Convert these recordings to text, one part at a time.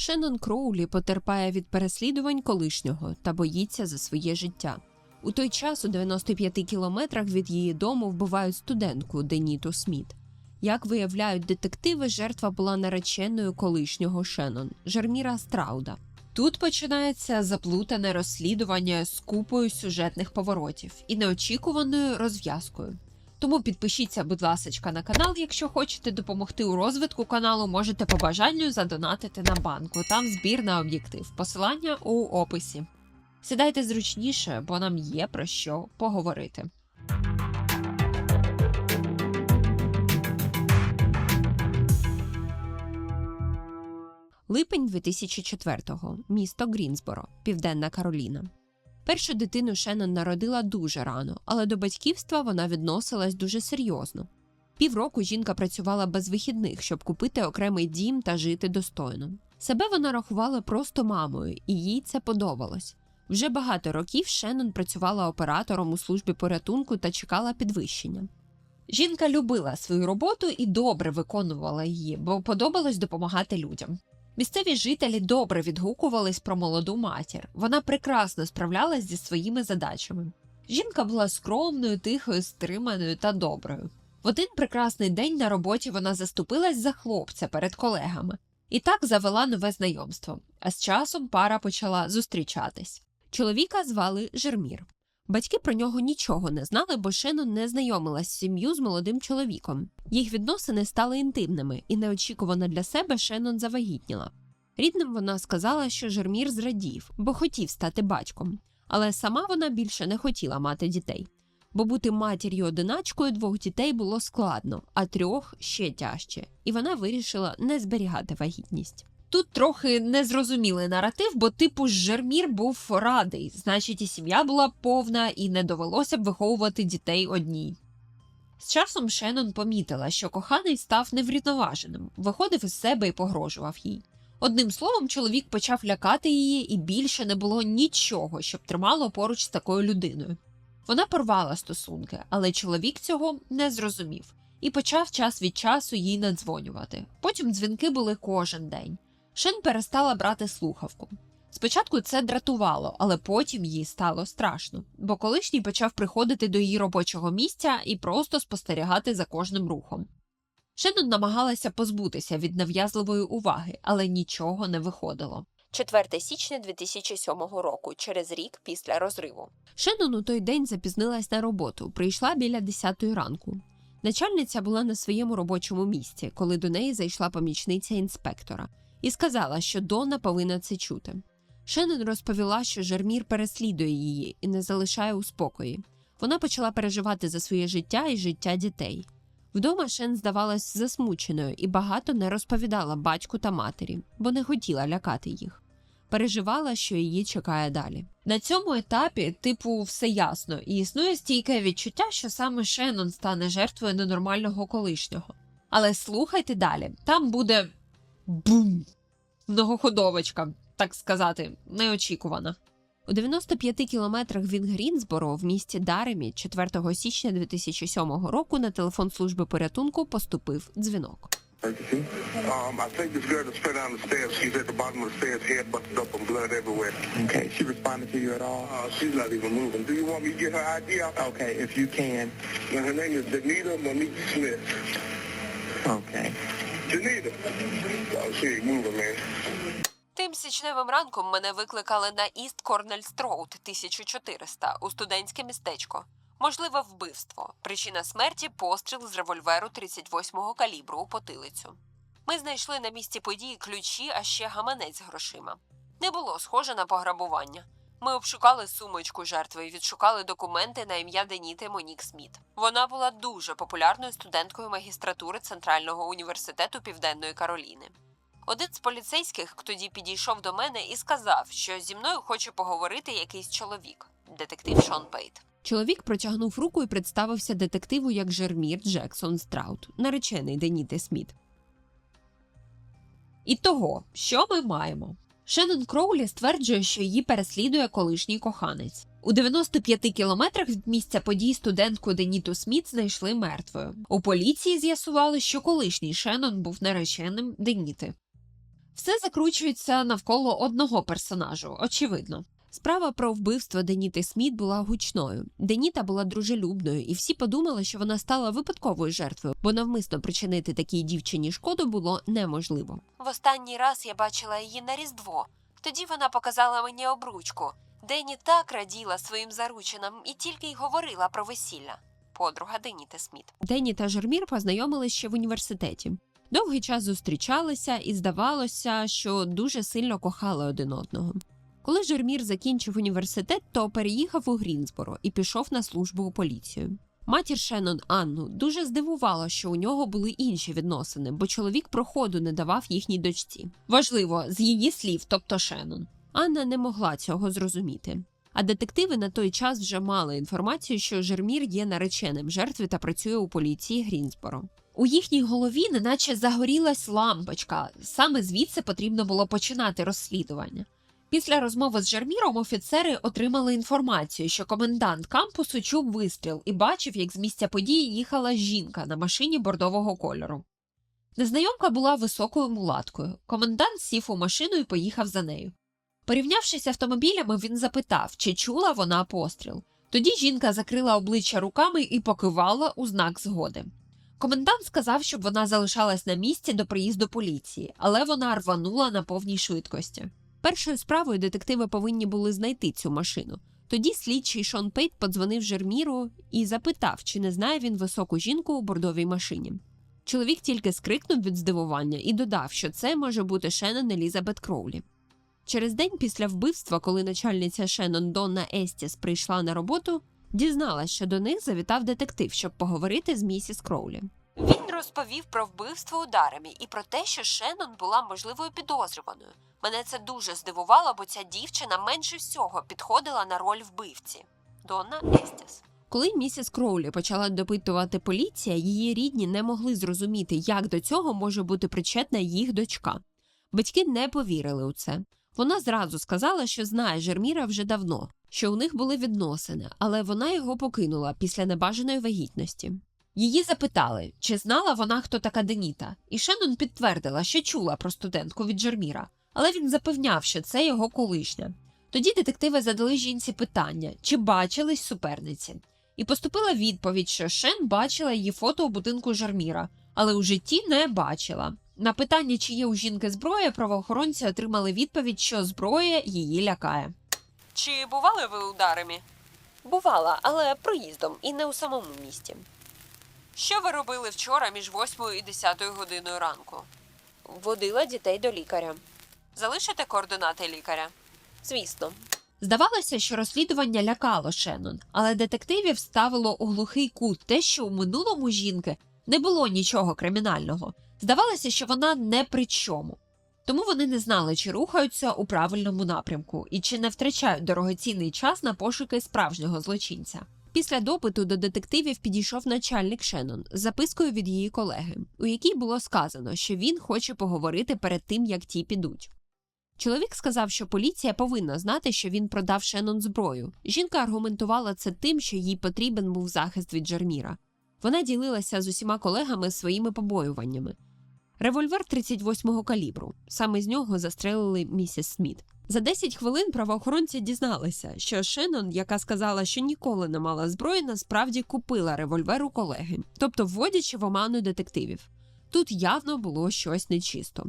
Шеннон Кроулі потерпає від переслідувань колишнього та боїться за своє життя. У той час у 95 кілометрах від її дому вбивають студентку Деніту Сміт. Як виявляють детективи, жертва була нареченою колишнього Шеннон Жерміра Страуда. Тут починається заплутане розслідування з купою сюжетних поворотів і неочікуваною розв'язкою. Тому підпишіться, будь ласка, на канал. Якщо хочете допомогти у розвитку каналу, можете по бажанню задонатити на банку. Там збір на об'єктив. Посилання у описі. Сідайте зручніше, бо нам є про що поговорити. Липень 2004-го. Місто Грінсборо, Південна Кароліна. Першу дитину Шеннон народила дуже рано, але до батьківства вона відносилась дуже серйозно. Півроку жінка працювала без вихідних, щоб купити окремий дім та жити достойно. Себе вона рахувала просто мамою, і їй це подобалось. Вже багато років Шеннон працювала оператором у службі порятунку та чекала підвищення. Жінка любила свою роботу і добре виконувала її, бо подобалось допомагати людям. Місцеві жителі добре відгукувались про молоду матір. Вона прекрасно справлялась зі своїми задачами. Жінка була скромною, тихою, стриманою та доброю. В один прекрасний день на роботі вона заступилась за хлопця перед колегами і так завела нове знайомство. А з часом пара почала зустрічатись. Чоловіка звали Жермір. Батьки про нього нічого не знали, бо Шеннон не знайомилась з сім'ю з молодим чоловіком. Їх відносини стали інтимними, і неочікувано для себе Шеннон завагітніла. Рідним вона сказала, що Жермір зрадів, бо хотів стати батьком, але сама вона більше не хотіла мати дітей. Бо бути матір'ю одиначкою двох дітей було складно, а трьох ще тяжче, і вона вирішила не зберігати вагітність. Тут трохи незрозумілий наратив, бо типу Жермір був радий, значить, і сім'я була повна, і не довелося б виховувати дітей одній. З часом Шеннон помітила, що коханий став неврівноваженим, виходив із себе і погрожував їй. Одним словом, чоловік почав лякати її, і більше не було нічого, щоб тримало поруч з такою людиною. Вона порвала стосунки, але чоловік цього не зрозумів і почав час від часу їй надзвонювати. Потім дзвінки були кожен день. Шен перестала брати слухавку. Спочатку це дратувало, але потім їй стало страшно, бо колишній почав приходити до її робочого місця і просто спостерігати за кожним рухом. Шеннон намагалася позбутися від нав'язливої уваги, але нічого не виходило. 4 січня 2007 року, через рік після розриву. Шеннон у той день запізнилась на роботу, прийшла біля 10 ранку. Начальниця була на своєму робочому місці, коли до неї зайшла помічниця інспектора, і сказала, що Дона повинна це чути. Шеннон розповіла, що Жермір переслідує її і не залишає у спокої. Вона почала переживати за своє життя і життя дітей. Вдома Шен здавалась засмученою і багато не розповідала батьку та матері, бо не хотіла лякати їх. Переживала, що її чекає далі. На цьому етапі, типу, все ясно, і існує стійке відчуття, що саме Шеннон стане жертвою ненормального колишнього. Але слухайте далі, там буде бум! Многоходовочка, так сказати, неочікувана. У 95 кілометрах від Грінсборо в місті Даремі 4 січня 2007 року на телефон служби порятунку поступив дзвінок. Emergency. Um, I think this girl just fell down the stairs. She's at the bottom of the stairs, head busted up and blood everywhere. Okay, she responded to you at all? Uh, she's not even moving. Do you want me to get her ID out? Okay, if you can. And her name is Danita Monique Smith. Okay. Тим січневим ранком мене викликали на Іст Корнель Строуд 1400 у студентське містечко. Можливе вбивство. Причина смерті постріл з револьверу 38-го калібру у потилицю. Ми знайшли на місці події ключі, а ще гаманець з грошима. Не було схоже на пограбування. Ми обшукали сумочку жертви і відшукали документи на ім'я Деніти Монік Сміт. Вона була дуже популярною студенткою магістратури Центрального університету Південної Кароліни. Один з поліцейських тоді підійшов до мене і сказав, що зі мною хоче поговорити якийсь чоловік, детектив Шон Пейт. Чоловік протягнув руку і представився детективу як Жермір Джексон Страут, наречений Деніти Сміт. І того, що ми маємо? Шеннон Кроулі стверджує, що її переслідує колишній коханець. У 95 кілометрах від місця подій студентку Деніту Сміт знайшли мертвою. У поліції з'ясували, що колишній Шеннон був нареченим Деніти. Все закручується навколо одного персонажу, очевидно. Справа про вбивство Деніти Сміт була гучною. Деніта була дружелюбною, і всі подумали, що вона стала випадковою жертвою, бо навмисно причинити такій дівчині шкоду було неможливо. В останній раз я бачила її на Різдво. Тоді вона показала мені обручку. Дені так раділа своїм заручинам і тільки й говорила про весілля. Подруга Деніти Сміт. Дені та Жермір познайомились ще в університеті. Довгий час зустрічалися, і здавалося, що дуже сильно кохали один одного. Коли Жермір закінчив університет, то переїхав у Грінсборо і пішов на службу у поліцію. Матір Шеннон Анну дуже здивувала, що у нього були інші відносини, бо чоловік проходу не давав їхній дочці. Важливо, з її слів, тобто Шеннон. Анна не могла цього зрозуміти. А детективи на той час вже мали інформацію, що Жермір є нареченим жертви та працює у поліції Грінсборо. У їхній голові неначе загорілась лампочка. Саме звідси потрібно було починати розслідування. Після розмови з Жерміром офіцери отримали інформацію, що комендант кампусу чув вистріл і бачив, як з місця події їхала жінка на машині бордового кольору. Незнайомка була високою мулаткою. Комендант сів у машину і поїхав за нею. Порівнявшись автомобілями, він запитав, чи чула вона постріл. Тоді жінка закрила обличчя руками і покивала у знак згоди. Комендант сказав, щоб вона залишалась на місці до приїзду поліції, але вона рванула на повній швидкості. Першою справою детективи повинні були знайти цю машину. Тоді слідчий Шон Пейт подзвонив Жерміру і запитав, чи не знає він високу жінку у бордовій машині. Чоловік тільки скрикнув від здивування і додав, що це може бути Шеннон Елізабет Кроулі. Через день після вбивства, коли начальниця Шеннон Донна Естіс прийшла на роботу, дізналась, що до них завітав детектив, щоб поговорити з місіс Кроулі. Він розповів про вбивство у Даремі і про те, що Шеннон була можливою підозрюваною. Мене це дуже здивувало, бо ця дівчина менше всього підходила на роль вбивці. Донна Естіс. Коли місіс Кроулі почала допитувати поліція, її рідні не могли зрозуміти, як до цього може бути причетна їх дочка. Батьки не повірили у це. Вона зразу сказала, що знає Жерміра вже давно, що у них були відносини, але вона його покинула після небажаної вагітності. Її запитали, чи знала вона, хто така Деніта, і Шеннон підтвердила, що чула про студентку від Жерміра, але він запевняв, що це його колишня. Тоді детективи задали жінці питання, чи бачились суперниці, і поступила відповідь, що Шен бачила її фото у будинку Жерміра, але у житті не бачила. На питання, чи є у жінки зброя, правоохоронці отримали відповідь, що зброя її лякає. Чи бували ви у Даремі? Бувала, але проїздом і не у самому місті. Що ви робили вчора між 8 і 10 годиною ранку? Водила дітей до лікаря. Залишите координати лікаря? Звісно. Здавалося, що розслідування лякало Шеннон, але детективів ставило у глухий кут те, що у минулому жінки не було нічого кримінального. Здавалося, що вона не при чому. Тому вони не знали, чи рухаються у правильному напрямку і чи не втрачають дорогоцінний час на пошуки справжнього злочинця. Після допиту до детективів підійшов начальник Шеннон з запискою від її колеги, у якій було сказано, що він хоче поговорити перед тим, як ті підуть. Чоловік сказав, що поліція повинна знати, що він продав Шеннон зброю. Жінка аргументувала це тим, що їй потрібен був захист від Жерміра. Вона ділилася з усіма колегами своїми побоюваннями. Револьвер 38-го калібру. Саме з нього застрелили місіс Сміт. За 10 хвилин правоохоронці дізналися, що Шеннон, яка сказала, що ніколи не мала зброї, насправді купила револьвер у колеги, тобто вводячи в оману детективів. Тут явно було щось нечисто.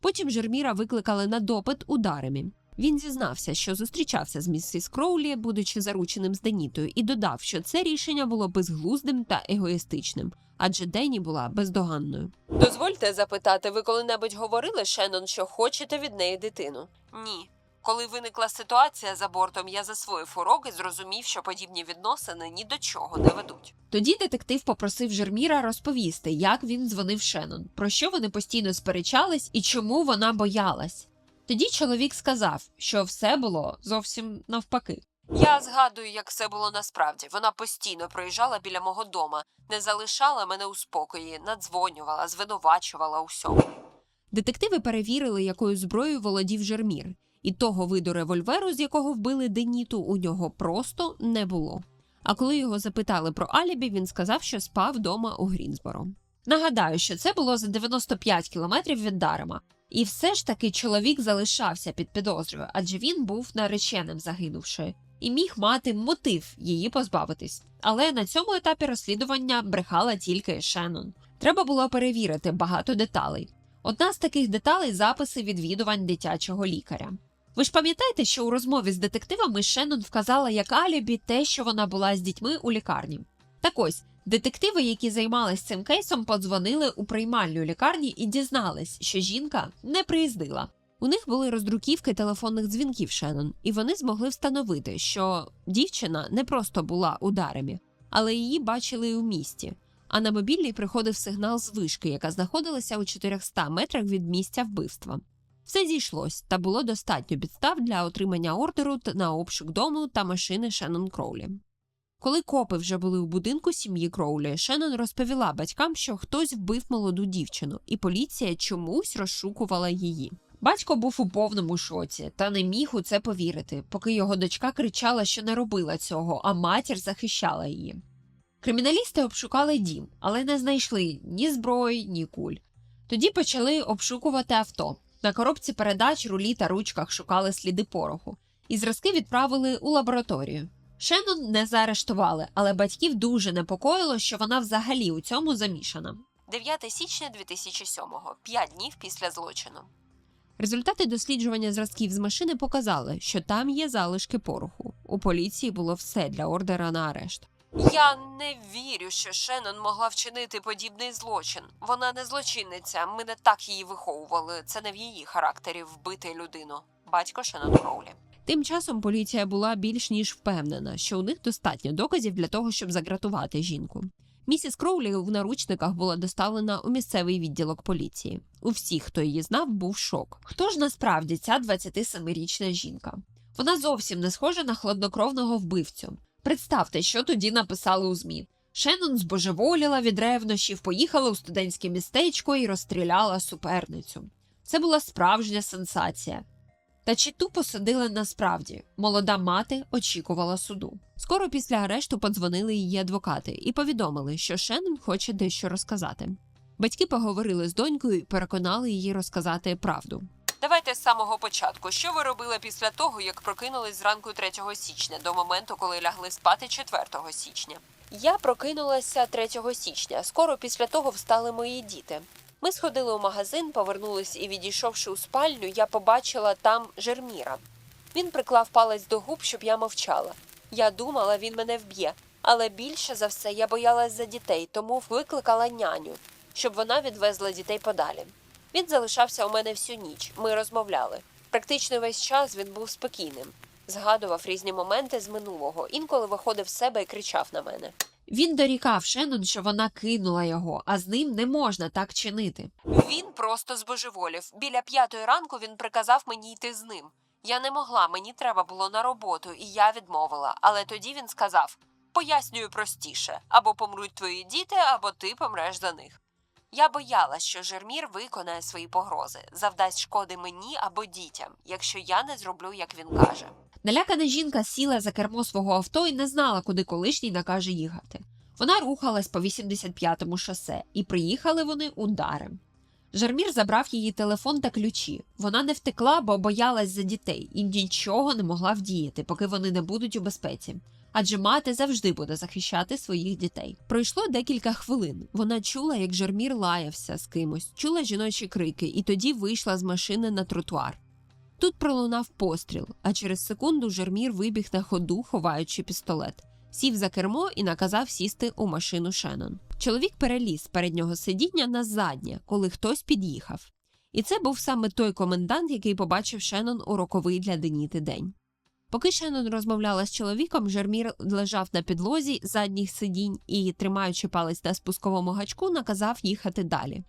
Потім Жерміра викликали на допит у Даремі. Він зізнався, що зустрічався з місіс Кроулі, будучи зарученим з Денітою, і додав, що це рішення було безглуздим та егоїстичним, адже Дені була бездоганною. Дозвольте запитати, ви коли-небудь говорили Шеннон, що хочете від неї дитину? Ні. Коли виникла ситуація за бортом, я засвоїв урок і зрозумів, що подібні відносини ні до чого не ведуть. Тоді детектив попросив Жерміра розповісти, як він дзвонив Шеннон, про що вони постійно сперечались і чому вона боялась. Тоді чоловік сказав, що все було зовсім навпаки. Я згадую, як все було насправді. Вона постійно проїжджала біля мого дома, не залишала мене у спокої, надзвонювала, звинувачувала усьому. Детективи перевірили, якою зброєю володів Жермір, і того виду револьверу, з якого вбили Деніту, у нього просто не було. А коли його запитали про алібі, він сказав, що спав вдома у Грінсборо. Нагадаю, що це було за 95 кілометрів від Дарема. І все ж таки чоловік залишався під підозрою, адже він був нареченим загинувши, і міг мати мотив її позбавитись. Але на цьому етапі розслідування брехала тільки Шеннон. Треба було перевірити багато деталей. Одна з таких деталей записи відвідувань дитячого лікаря. Ви ж пам'ятаєте, що у розмові з детективами Шеннон вказала як алібі те, що вона була з дітьми у лікарні. Так ось, детективи, які займались цим кейсом, подзвонили у приймальню лікарні і дізнались, що жінка не приїздила. У них були роздруківки телефонних дзвінків Шеннон, і вони змогли встановити, що дівчина не просто була у Даремі, але її бачили і у місті. А на мобільний приходив сигнал з вишки, яка знаходилася у 400 метрах від місця вбивства. Все зійшлось, та було достатньо підстав для отримання ордеру на обшук дому та машини Шеннон Кроулі. Коли копи вже були у будинку сім'ї Кроулі, Шеннон розповіла батькам, що хтось вбив молоду дівчину, і поліція чомусь розшукувала її. Батько був у повному шоці та не міг у це повірити, поки його дочка кричала, що не робила цього, а матір захищала її. Криміналісти обшукали дім, але не знайшли ні зброї, ні куль. Тоді почали обшукувати авто. На коробці передач, рулі та ручках шукали сліди пороху, і зразки відправили у лабораторію. Шеннон не заарештували, але батьків дуже непокоїло, що вона взагалі у цьому замішана. 9 січня 2007-го, 5 днів після злочину. Результати досліджування зразків з машини показали, що там є залишки пороху. У поліції було все для ордера на арешт. Я не вірю, що Шеннон могла вчинити подібний злочин. Вона не злочинниця. Ми не так її виховували. Це не в її характері вбити людину. Батько Шеннон Кроулі. Тим часом поліція була більш ніж впевнена, що у них достатньо доказів для того, щоб загратувати жінку. Місіс Кроулі в наручниках була доставлена у місцевий відділок поліції. У всіх, хто її знав, був шок. Хто ж насправді ця 27-річна жінка? Вона зовсім не схожа на хладнокровного вбивцю. Представте, що тоді написали у ЗМІ. Шеннон збожеволіла від ревнощів, поїхала у студентське містечко і розстріляла суперницю. Це була справжня сенсація. Та чи тупо садили насправді? Молода мати очікувала суду. Скоро після арешту подзвонили її адвокати і повідомили, що Шеннон хоче дещо розказати. Батьки поговорили з донькою і переконали її розказати правду. Давайте з самого початку. Що ви робили після того, як прокинулись зранку 3 січня до моменту, коли лягли спати 4 січня? Я прокинулася 3 січня. Скоро після того встали мої діти. Ми сходили у магазин, повернулись і, відійшовши у спальню, я побачила там Жерміра. Він приклав палець до губ, щоб я мовчала. Я думала, він мене вб'є, але більше за все я боялась за дітей, тому викликала няню, щоб вона відвезла дітей подалі. Він залишався у мене всю ніч. Ми розмовляли. Практично весь час він був спокійним, згадував різні моменти з минулого, інколи виходив з себе і кричав на мене. Він дорікав Шеннон, що вона кинула його, а з ним не можна так чинити. Він просто збожеволів. Біля п'ятої ранку він приказав мені йти з ним. Я не могла, мені треба було на роботу, і я відмовила. Але тоді він сказав: пояснюю простіше або помруть твої діти, або ти помреш за них. Я боялась, що Жермір виконає свої погрози, завдасть шкоди мені або дітям, якщо я не зроблю, як він каже. Налякана жінка сіла за кермо свого авто і не знала, куди колишній накаже їхати. Вона рухалась по 85-му шосе, і приїхали вони у Дарем. Жармір забрав її телефон та ключі. Вона не втекла, бо боялась за дітей і нічого не могла вдіяти, поки вони не будуть у безпеці. Адже мати завжди буде захищати своїх дітей. Пройшло декілька хвилин. Вона чула, як Жармір лаявся з кимось, чула жіночі крики, і тоді вийшла з машини на тротуар. Тут пролунав постріл, а через секунду Жермір вибіг на ходу, ховаючи пістолет. Сів за кермо і наказав сісти у машину Шеннон. Чоловік переліз з переднього сидіння на заднє, коли хтось під'їхав. І це був саме той комендант, який побачив Шеннон у роковий для Деніти день. Поки Шеннон розмовляла з чоловіком, Жермір лежав на підлозі задніх сидінь і, тримаючи палець на спусковому гачку, наказав їхати далі.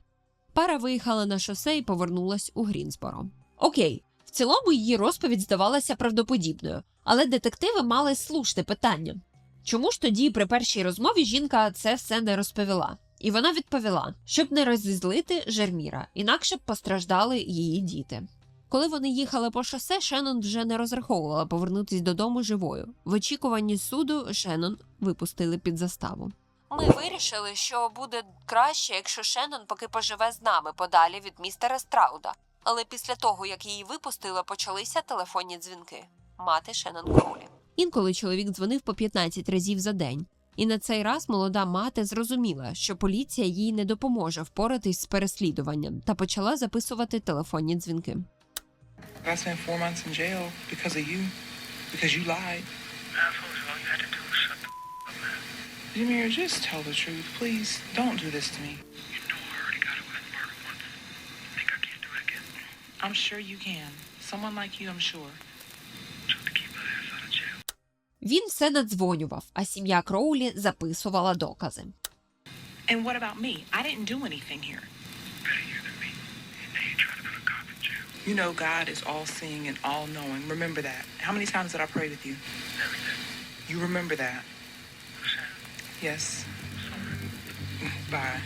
Пара виїхала на шосе і повернулась у Грінсборо. Окей, в цілому її розповідь здавалася правдоподібною, але детективи мали слушне питання. Чому ж тоді при першій розмові жінка це все не розповіла? І вона відповіла, щоб не розізлити Жерміра, інакше б постраждали її діти. Коли вони їхали по шосе, Шеннон вже не розраховувала повернутися додому живою. В очікуванні суду Шеннон випустили під заставу. Ми вирішили, що буде краще, якщо Шеннон поки поживе з нами подалі від містера Страуда. Але після того, як її випустили, почалися телефонні дзвінки. Мати Шеннон Кроулі. Інколи чоловік дзвонив по 15 разів за день. І на цей раз молода мати зрозуміла, що поліція їй не допоможе впоратись з переслідуванням та почала записувати телефонні дзвінки. I spent four months in jail because of you. Because you lied. Assholes, all you had to do was shut the up, man. Jameer, just tell the truth. Please, don't do this to me. You know I already got away with murder once. Think I can't do it again? I'm sure you can. Someone like you, I'm sure. Just to keep my ass out of jail. Він все надзвонював, а сім'я Кроулі записувала докази. And what about me? I didn't do anything here. You know God is all seeing and all knowing. Remember that. How many times did I pray with you? You remember that. Yes. Bye.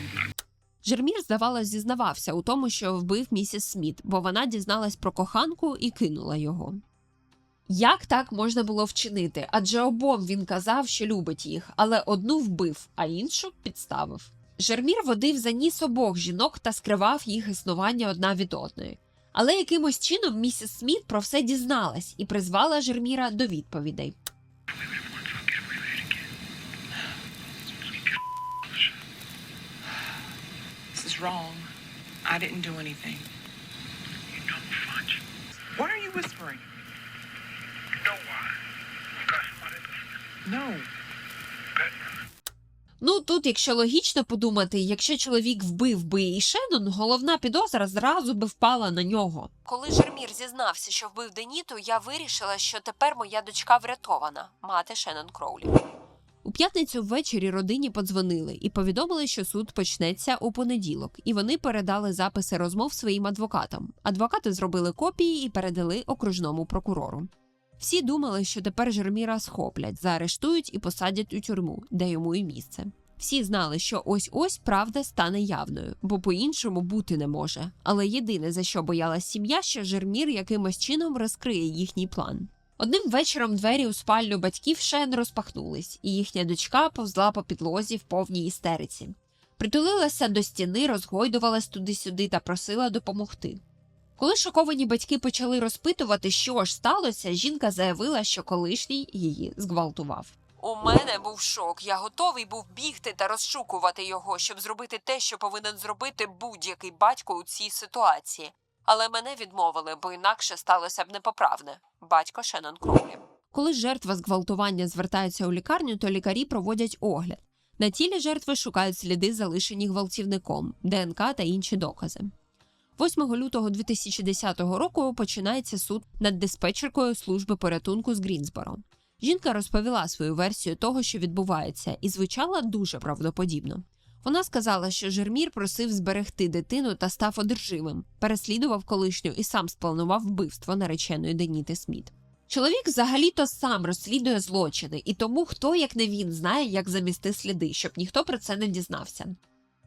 Жермір, здавалось, зізнавався у тому, що вбив місіс Сміт, бо вона дізналась про коханку і кинула його. Як так можна було вчинити? Адже обом він казав, що любить їх, але одну вбив, а іншу підставив. Жермір водив за ніс обох жінок та скривав їх існування одна від одної. Але якимось чином місіс Сміт про все дізналась і призвала Жерміра до відповідей. Wrong. I didn't do anything. You. Why are you whispering? You know why? You got somebody listening. No. Ну тут, якщо логічно подумати, якщо чоловік вбив би і Шеннон, головна підозра зразу би впала на нього. Коли Жермір зізнався, що вбив Деніту, я вирішила, що тепер моя дочка врятована, мати Шеннон Кроулі. У п'ятницю ввечері родині подзвонили і повідомили, що суд почнеться у понеділок, і вони передали записи розмов своїм адвокатам. Адвокати зробили копії і передали окружному прокурору. Всі думали, що тепер Жерміра схоплять, заарештують і посадять у тюрму, де йому і місце. Всі знали, що ось ось правда стане явною, бо по-іншому бути не може. Але єдине, за що боялась сім'я, що Жермір якимось чином розкриє їхній план. Одним вечором двері у спальню батьків Шен розпахнулись, і їхня дочка повзла по підлозі в повній істериці. Притулилася до стіни, розгойдувалась туди-сюди та просила допомогти. Коли шоковані батьки почали розпитувати, що ж сталося, жінка заявила, що колишній її зґвалтував. У мене був шок. Я готовий був бігти та розшукувати його, щоб зробити те, що повинен зробити будь-який батько у цій ситуації. Але мене відмовили, бо інакше сталося б непоправне. Батько Шеннон Кроулі. Коли жертва зґвалтування звертається у лікарню, то лікарі проводять огляд. На тілі жертви шукають сліди, залишені гвалтівником, ДНК та інші докази. 8 лютого 2010 року починається суд над диспетчеркою служби порятунку з Грінсборо. Жінка розповіла свою версію того, що відбувається, і звучала дуже правдоподібно. Вона сказала, що Жермір просив зберегти дитину та став одержимим, переслідував колишню і сам спланував вбивство нареченої Деніти Сміт. Чоловік взагалі-то сам розслідує злочини, і тому хто, як не він, знає, як замісти сліди, щоб ніхто про це не дізнався.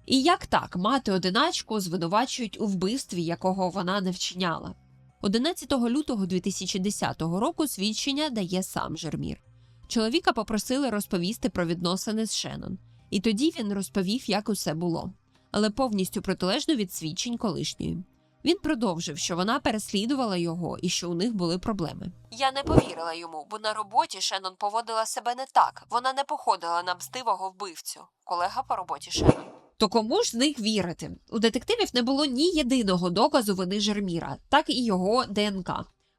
І як так мати одиначку звинувачують у вбивстві, якого вона не вчиняла. 11 лютого 2010 року свідчення дає сам Жермір. Чоловіка попросили розповісти про відносини з Шеннон, і тоді він розповів, як усе було, але повністю протилежно від свідчень колишньої. Він продовжив, що вона переслідувала його і що у них були проблеми. Я не повірила йому, бо на роботі Шеннон поводила себе не так. Вона не походила на мстивого вбивцю, колега по роботі Шеннон. То кому ж з них вірити? У детективів не було ні єдиного доказу вини Жерміра, так і його ДНК.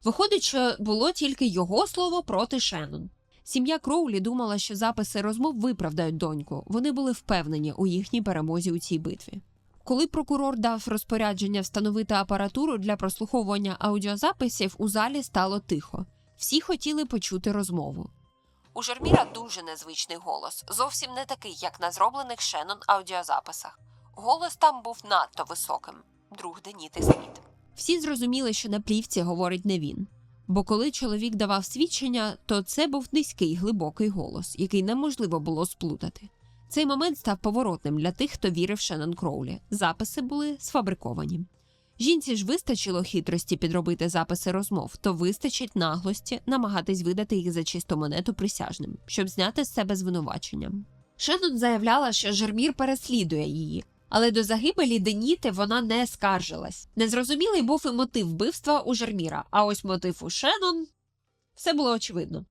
Виходить, що було тільки його слово проти Шеннон. Сім'я Кроулі думала, що записи розмов виправдають доньку. Вони були впевнені у їхній перемозі у цій битві. Коли прокурор дав розпорядження встановити апаратуру для прослуховування аудіозаписів, у залі стало тихо. Всі хотіли почути розмову. У Жерміра дуже незвичний голос, зовсім не такий, як на зроблених Шеннон аудіозаписах. Голос там був надто високим. Друг Деніти Сміт. Всі зрозуміли, що на плівці говорить не він. Бо коли чоловік давав свідчення, то це був низький глибокий голос, який неможливо було сплутати. Цей момент став поворотним для тих, хто вірив Шеннон Кроулі. Записи були сфабриковані. Жінці ж вистачило хитрості підробити записи розмов, то вистачить наглості намагатись видати їх за чисту монету присяжним, щоб зняти з себе звинувачення. Шеннон заявляла, що Жермір переслідує її, Але до загибелі Деніти вона не скаржилась. Незрозумілий був і мотив вбивства у Жерміра, а ось мотив у Шеннон все було очевидно.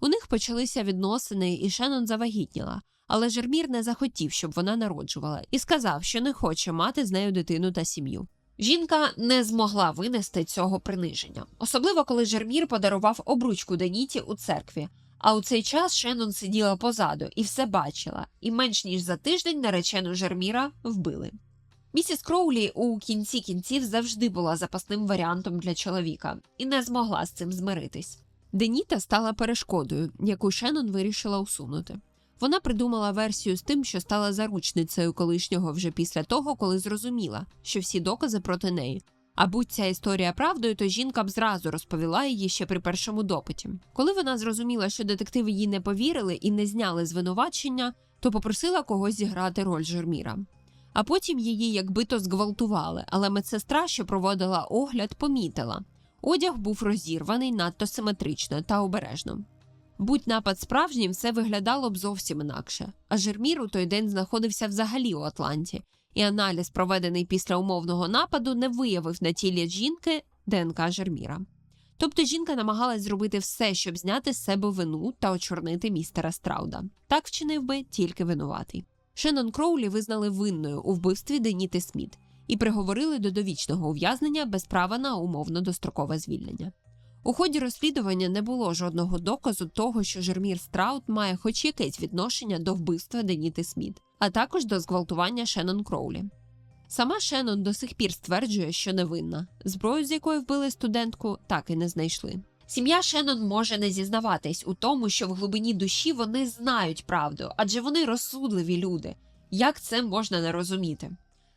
У них почалися відносини, і Шеннон завагітніла, але Жермір не захотів, щоб вона народжувала, і сказав, що не хоче мати з нею дитину та сім'ю. Жінка не змогла винести цього приниження, особливо коли Жермір подарував обручку Деніті у церкві. А у цей час Шеннон сиділа позаду і все бачила, і менш ніж за тиждень наречену Жерміра вбили. Місіс Кроулі у кінці кінців завжди була запасним варіантом для чоловіка і не змогла з цим змиритись. Деніта стала перешкодою, яку Шеннон вирішила усунути. Вона придумала версію з тим, що стала заручницею колишнього вже після того, коли зрозуміла, що всі докази проти неї. А будь ця історія правдою, то жінка б зразу розповіла її ще при першому допиті. Коли вона зрозуміла, що детективи їй не повірили і не зняли звинувачення, то попросила когось зіграти роль Жерміра. А потім її якби то зґвалтували, але медсестра, що проводила огляд, помітила. Одяг був розірваний надто симетрично та обережно. Будь напад справжнім, все виглядало б зовсім інакше. А Жермір у той день знаходився взагалі у Атланті, і аналіз, проведений після умовного нападу, не виявив на тілі жінки ДНК Жерміра. Тобто жінка намагалась зробити все, щоб зняти з себе вину та очорнити містера Страуда. Так вчинив би тільки винуватий. Шеннон Кроулі визнали винною у вбивстві Деніти Сміт і приговорили до довічного ув'язнення без права на умовно дострокове звільнення. У ході розслідування не було жодного доказу того, що Жермір Страут має хоч якесь відношення до вбивства Деніти Сміт, а також до зґвалтування Шеннон Кроулі. Сама Шеннон до сих пір стверджує, що невинна. Зброю, з якої вбили студентку, так і не знайшли. Сім'я Шеннон може не зізнаватись у тому, що в глибині душі вони знають правду, адже вони розсудливі люди. Як це можна не розуміти?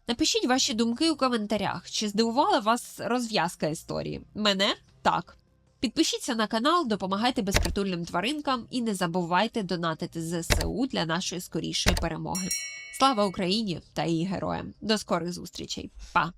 Напишіть ваші думки у коментарях, чи здивувала вас розв'язка історії? Мене так. Підпишіться на канал, допомагайте безпритульним тваринкам і не забувайте донатити ЗСУ для нашої скорішої перемоги. Слава Україні та її героям! До скорих зустрічей! Па!